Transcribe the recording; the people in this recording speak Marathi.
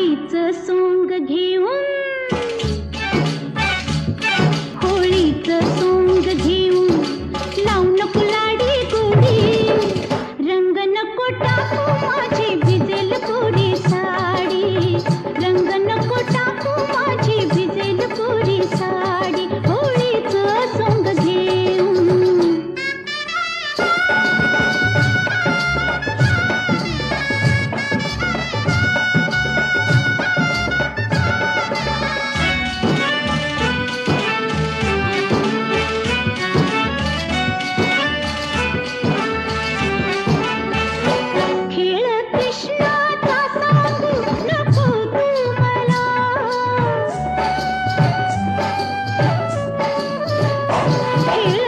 होळीच सोंग घेऊन होळीच सोंग घेऊन लावून कुलाडी गोडी रंग नको टाकू माझी भिजेल गोडी साडी रंग Hey.